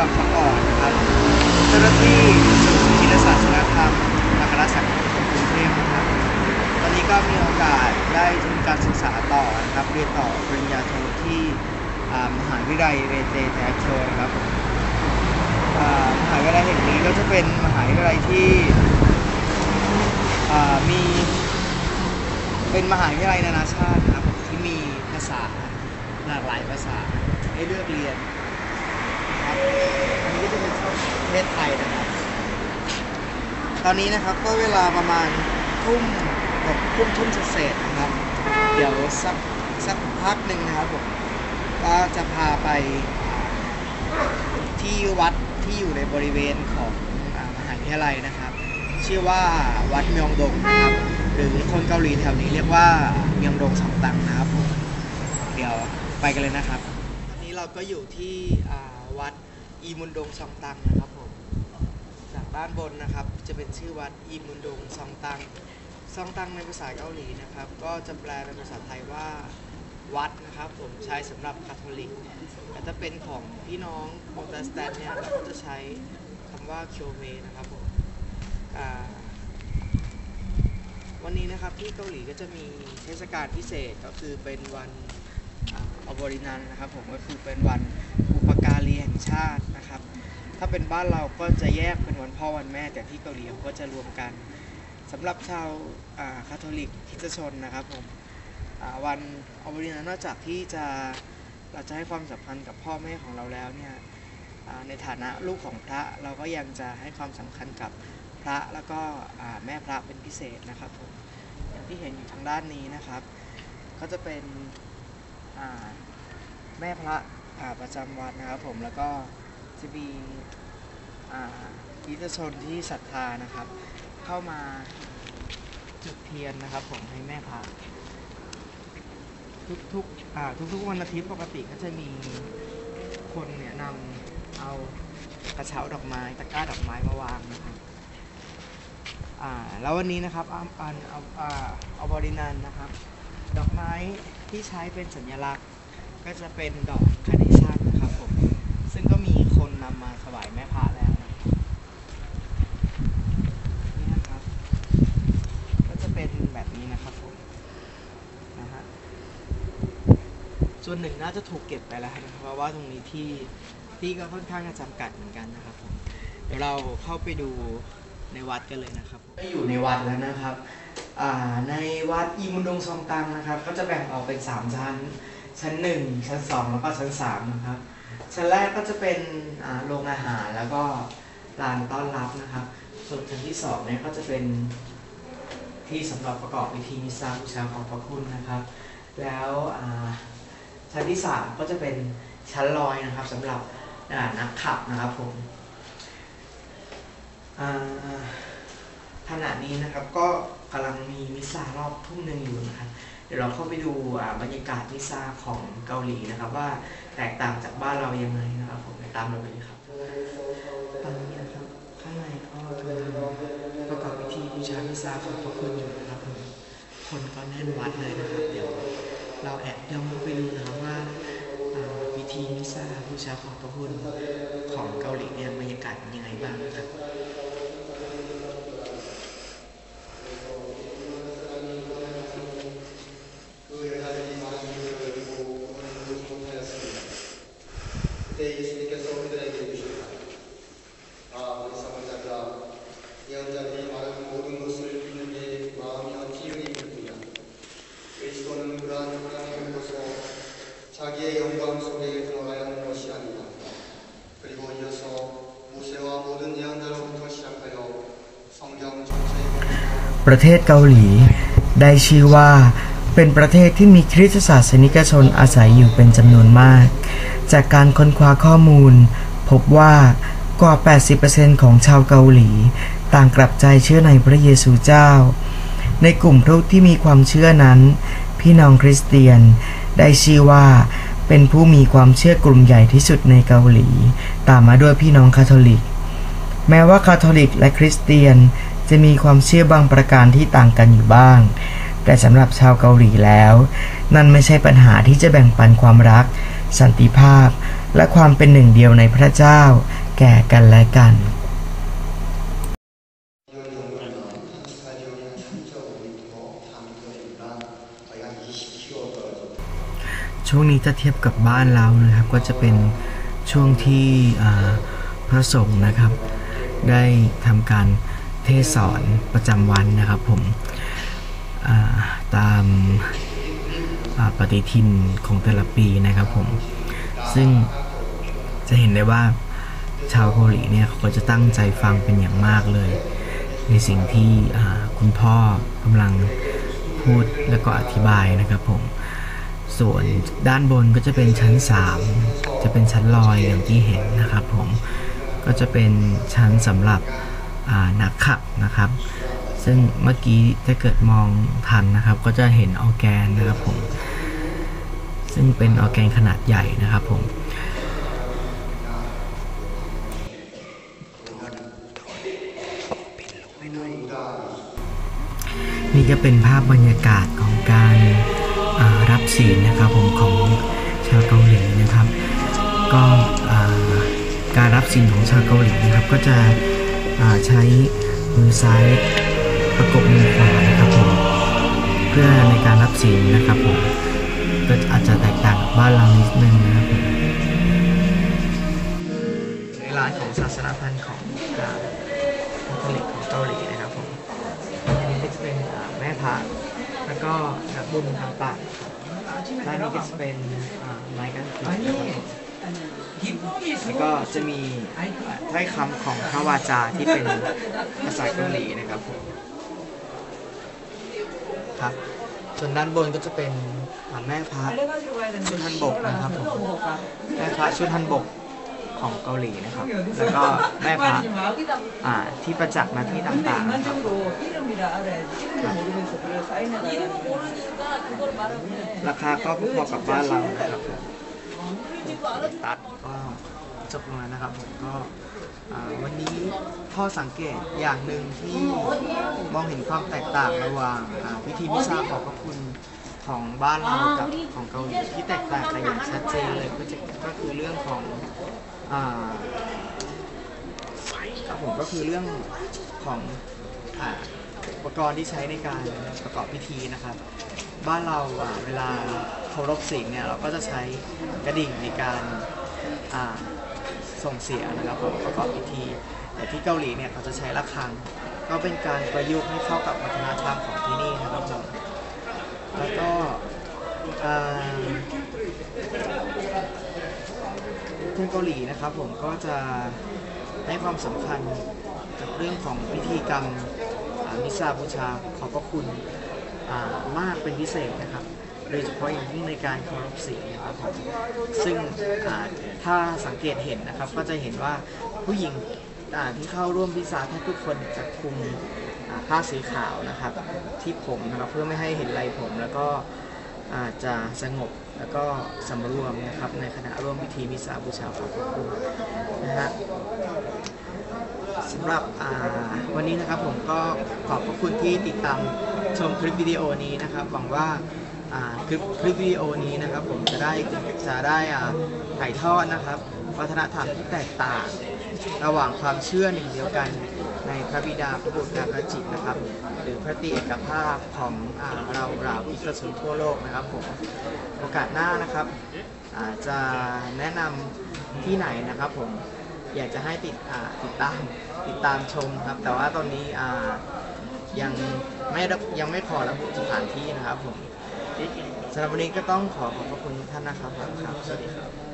บางประกอบนะครับเจ้าหน้าที่ศิลปศาสตร์ศิลธรรมมหาสังคมกรุงเทพนะครับตอนนี้ก็มีโอกาสได้ทุนการศึกษาต่อนะครับเรียนต่อปริญญาโทที่มหาวิทยาลัยเรเจแท็กโชนะครับมหาวิทยาลัยแห่งนี้ก็จะเป็นมหาวิทยาลัยที่มีเป็นมหาวิทยาลัยนานาชาตินะครับที่มีภาษาหลากหลายภาษาให้เลือกเรียน นะครับ อันนี้ก็จะเป็นประเทศไทยนะครับ ตอนนี้นะครับก็เวลาประมาณทุ่มกับทุ่มทุ่มเศษนะครับ เดี๋ยวสักสักพักหนึ่งนะครับผมก็จะพาไปที่วัดที่อยู่ในบริเวณของอมหาวิทยาลัยนะครับ ชื่อว่าวัดเมียงดงนะครับ หรือคนเกาหลีแถวนี้เรียกว่าเมียงดงสองตังนะครับผมเดี๋ยวไปกันเลยนะครับ ตอนนี้เราก็อยู่ที่ อีมุนดงสองตังนะครับผมจากด้านบนนะครับ จะเป็นชื่อวัดอีมุนดงซองตังซองตังในภาษาเกาหลีนะครับ ก็จะแปลเป็นภาษาไทยว่าวัดนะครับผมใช้สำหรับคาทอลิกแต่ถ้าเป็นของพี่น้องโปรเตสแตนต์เนี่ยเราก็จะใช้คำว่าเคียวเมนะครับผมวันนี้นะครับที่เกาหลีก็จะมีเทศกาลพิเศษก็คือเป็นวันออบรินันนะครับผมก็คือเป็นวันอุ ปการีแห่งชาตินะครับ ถ้าเป็นบ้านเราก็จะแยกเป็นวันพ่อวันแม่ แต่ที่เกาหลีเขาก็จะรวมกันสำหรับชาวคาทอลิกคริสตชนนะครับผมวันอวรินนอกจากที่จะเราจะให้ความสำคัญกับพ่อแม่ของเราแล้วเนี่ยในฐานะลูกของพระเราก็ยังจะให้ความสำคัญกับพระแล้วก็แม่พระเป็นพิเศษนะครับผมอย่างที่เห็นอยู่ทางด้านนี้นะครับ ก็จะเป็นแม่พระ ประจำวัดนะครับผมแล้วก็จะมีอ่าคริสตชนที่ศรัทธานะครับ เข้ามาจุดเทียนนะครับ ผมให้แม่พระทุกๆอ่าทุกๆวันอาทิตย์ปกติก็จะมีคนเนี่ยนำเอากระเช้าดอกไม้ตะกร้าดอกไม้มาวางนะครับแล้ววันนี้นะครับอันเอาอ่าเอาบรินันนะครับ ดอกไม้ที่ใช้เป็นสัญลักษณ์ ก็จะเป็นดอกคาร์เนชั่นนะครับผม ซึ่งก็มีคนนำมาถวายแม่พระแล้วนะนี่นะครับ ก็จะเป็นแบบนี้นะครับผมนะฮะส่วนหนึ่งน่าจะถูกเก็บไปแล้วนะครับเพราะว่าตรงนี้ที่ที่ก็ค่อนข้างจะจำกัดเหมือนกันนะครับผมเดี๋ยวเราเข้าไปดูในวัดกันเลยนะครับก็อยู่ในวัดแล้วนะครับในวัดอีมุนดงซองตังนะครับ ก็จะแบ่งออกเป็นสามชั้น ชั้นหนึ่งชั้นสองแล้วก็ชั้นสามนะครับ ชั้นแรกก็จะเป็นโรงอาหารแล้วก็ลานต้อนรับนะครับ ส่วนชั้นที่สองเนี่ยก็จะเป็นที่สำหรับประกอบพิธีมิสซาบูชาของพระคุณนะครับ แล้วชั้นที่สามก็จะเป็นชั้นลอยนะครับสำหรับนักขับนะครับผมขณะนี้นะครับก็กำลังมีมิสซารอบทุ่มหนึ่งอยู่นะครับ ดี๋ยวเราเข้าไปดูบรรยากาศมิสซาของเกาหลีนะครับ ว่าแตกต่างจากบ้านเรายังไงนะครับผมไปตามเราไปเลยครับตอนนี้นะครับข้างในก็กำลังประกอบพิธีบูชามิสซาของพระคุณอยู่นะครับผมคนก็แน่นวัดเลยนะครับ เดี๋ยวเราแอบย่องเข้าไปดูนะครับว่าพิธีมิซาบูชาของพระคุณของเกาหลีเนี่ยบรรยากาศเป็นยังไงบ้างนะครับ 그때 예수님께서 그들에게 이르셨다. 아, 어리석은 자들아, 예언자들이 말하는 모든 것을 듣는 게 마음이 어찌 이리 있느냐. 그리스도는 그러한 하나님을 벗어 자기의 영광 속에 들어가야 하는 것이 아니다. 그리고 이어서 모세와 모든 예언자로부터 시작하여 성경 전체에 ประเทศเกาหลี ได้ชื่อว่าเป็นประเทศที่มีคริสตศาสนิกชนอาศัยอยู่เป็นจำนวนมาก จากการค้นคว้าข้อมูล พบว่ากว่า 80%ของชาวเกาหลี ต่างกลับใจเชื่อในพระเยซูเจ้า ในกลุ่มทุกที่มีความเชื่อนั้น พี่น้องคริสเตียนได้ชื่อว่าเป็นผู้มีความเชื่อกลุ่มใหญ่ที่สุดในเกาหลี ตามมาด้วยพี่น้องคาทอลิก แม้ว่าคาทอลิกและคริสเตียนจะมีความเชื่อบางประการที่ต่างกันอยู่บ้าง แต่สำหรับชาวเกาหลีแล้ว นั่นไม่ใช่ปัญหาที่จะแบ่งปันความรัก สันติภาพ และความเป็นหนึ่งเดียวในพระเจ้า แก่กันและกันช่วงนี้ถ้าเทียบกับบ้านเรานะครับ ก็จะเป็นช่วงที่พระสงฆ์นะครับ ได้ทำการเทศสอนประจำวันนะครับผมตาม ปฏิทินของแต่ละปีนะครับผม ซึ่งจะเห็นได้ว่าชาวเกาหลีเนี่ยเขาก็จะตั้งใจฟังเป็นอย่างมากเลย ในสิ่งที่คุณพ่อกำลังพูดแล้วก็อธิบายนะครับผม ส่วนด้านบนก็จะเป็นชั้น 3 จะเป็นชั้นลอยอย่างที่เห็นนะครับผม ก็จะเป็นชั้นสำหรับนักขับนะครับ ซึ่งเมื่อกี้ถ้าเกิดมองทันนะครับ ก็จะเห็นออแกนนะครับผม ซึ่งเป็นออแกนขนาดใหญ่นะครับผมนี่ก็เป็นภาพบรรยากาศของการรับศีลนะครับผมของชาวเกาหลีนะครับ ก็การรับศีลของชาวเกาหลีนะครับ ก็จะใช้มือซ้าย ประกบมือขวานะครับผมเพื่อในการรับศีนะครับผมก็อาจจะแตกต่างบ้านเรานิดนึงนะครับผมในร้านของศาสนาพันธ์ของอ่าคาทอลิกของเกาหลีนะครับผมอันนี้ก็จะเป็นแม่พระแล้วก็นักบุญต่างๆด้านนี้ก็จะเป็นไม้กางเขนนะครับผมแล้วก็จะมีอ่าถ้อยคำของพระวาจาที่เป็นภาษาเกาหลีนะครับผม ครับ ส่วนด้านบนก็จะเป็นแม่พระชุดฮันบกนะครับผมแม่พระชุดฮันบกของเกาหลีนะครับ แล้วก็แม่พระอ่าที่ประจักษ์มาที่ต่างๆนะครับราคาก็พอกับบ้านเรานะครับตัดก็จบลงแล้วนะครับผมก็ วันนี้ข้อสังเกตอย่างหนึ่งที่มองเห็นความแตกต่างระหว่างพิธีมิซาขอบพระคุณของบ้านเรากับของเกาหลีที่แตกต่างกันอย่างชัดเจนเลยก็จะก็คือเรื่องของอครับผมก็คือเรื่องของอุปกรณ์ที่ใช้ในการประกอบพิธีนะครับ บ้านเราเวลาเคารพสิ่งเนี่ยเราก็จะใช้กระดิ่งในการ ส่งเสียนะครับผมประกอบพิธีแต่ที่เกาหลีเนี่ยเขาจะใช้ระฆัง ก็เป็นการประยุกต์ให้เข้ากับวัฒนธรรมของที่นี่นะครับผมแล้วก็อ่าคนเกาหลีนะครับผมก็จะให้ความสำคัญกับเรื่องของพิธีกรรมมิซาบูชาขอบพระคุณมากเป็นพิเศษนะครับ โดยเฉพาะอย่างยิ่งในการเคารพศีนะครับผมซึ่งถ้าสังเกตเห็นนะครับ ก็จะเห็นว่าผู้หญิงที่เข้าร่วมพิซาแทบทุกคนจะคลุมผ้าสีขาวนะครับ ที่ผมนะครับเพื่อไม่ให้เห็นไหล่ผมแล้วก็อาจจะสงบแล้วก็สำรวมนะครับในขณะร่วมพิธีมิซาบูชาขอบพระคุณนะฮะสำหรับวันนี้นะครับผมก็ขอบพระคุณที่ติดตามชมคลิปวิดีโอนี้นะครับหวังว่า อ่าคลิปคลิปวิดีโอนี้นะครับ ผมจะได้จะได้อ่าถ่ายทอดนะครับ วัฒนธรรมที่แตกต่าง ระหว่างความเชื่อหนึ่งเดียวกันในพระบิดาพระบุตรและพระจิตนะครับ หรือพระตรีเอกภาพของอาเราเราพิกษุทั่วโลกนะครับผมโอกาสหน้านะครับอาจะแนะนำที่ไหนนะครับผมอยากจะให้ติดอ่าติดตามติดตามชมครับ แต่ว่าตอนนี้อ่ายังไม่ระยังไม่ขอระบุสถานที่นะครับผม สำหรับวันนี้ก็ต้องขอขอบพระคุณทุกท่านนะครับผมครับสวัสดีครับ